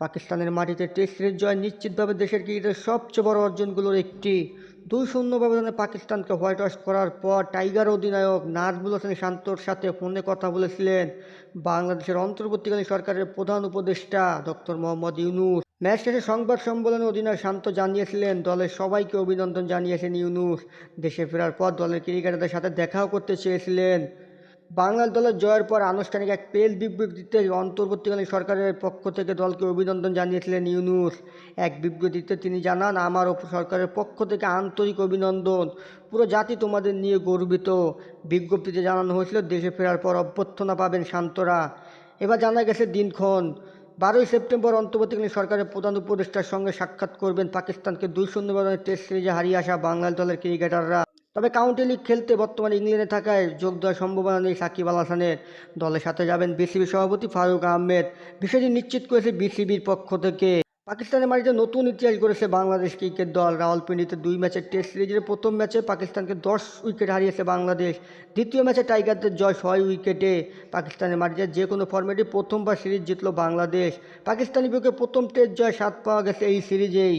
পাকিস্তানের মাটিতে test series জয় নিশ্চিতভাবে দেশের ক্রিকেটের সবচেয়ে বড় অর্জনগুলোর একটি। দুই শূন্য ব্যবধানে পাকিস্তানকে হোয়াইট ওয়াশ করার পর টাইগার অধিনায়ক নাজমুল হোসেন শান্তর সাথে ফোনে কথা বলেছিলেন বাংলাদেশের অন্তর্বর্তীকালীন সরকারের প্রধান উপদেষ্টা ডক্টর মোহাম্মদ ইউনুস। ম্যাচ শেষে সংবাদ সম্মেলনে অধিনায়ক শান্ত জানিয়েছিলেন, দলের সবাইকে অভিনন্দন জানিয়েছেন ইউনুস। দেশে ফেরার পর দলের ক্রিকেটারদের সাথে দেখাও করতে চেয়েছিলেন বাংলার দলের জয়ের পর আনুষ্ঠানিক এক প্রেস বিবৃতিতে অন্তর্বর্তীকালীন সরকারের পক্ষ থেকে দলকে অভিনন্দন জানিয়েছিলেন ইউনুস। এক বিবৃতিতে তিনি জানান, আমার সরকারের পক্ষ থেকে আন্তরিক অভিনন্দন। পুরো জাতি তোমাদের নিয়ে গর্বিত। বিজ্ঞপ্তিতে জানানো হয়েছিল, দেশে ফেরার পর অভ্যর্থনা পাবেন শান্তরা। এবার জানা গেছে, দিনক্ষণ বারোই সেপ্টেম্বর অন্তর্বর্তীকালীন সরকারের প্রধান উপদেষ্টার সঙ্গে সাক্ষাৎ করবেন পাকিস্তানকে দুই শূন্য টেস্ট সিরিজে হারিয়ে আসা বাংলাদেশ দলের ক্রিকেটাররা। তবে কাউন্টি লিগ খেলতে বর্তমানে ইংল্যান্ডে থাকায় যোগ দেওয়ার সম্ভাবনা নেই সাকিব আল হাসানের। দলের সাথে যাবেন বিসিবি সভাপতি ফারুক আহমেদ। বিষয়টি নিশ্চিত করেছে বিসিবির পক্ষ থেকে। পাকিস্তানের মাটিতে নতুন ইতিহাস গড়েছে বাংলাদেশ ক্রিকেট দল। রাওয়ালপিন্ডিতে দুই ম্যাচের টেস্ট সিরিজের প্রথম ম্যাচে পাকিস্তানকে দশ উইকেট হারিয়েছে বাংলাদেশ। দ্বিতীয় ম্যাচে টাইগারদের জয় ছয় উইকেটে। পাকিস্তানের মাটিতে যে কোনো ফর্মেটে প্রথমবার সিরিজ জিতল বাংলাদেশ। পাকিস্তানি বিপক্ষে প্রথম টেস্ট জয় সাত পাওয়া গেছে এই সিরিজেই।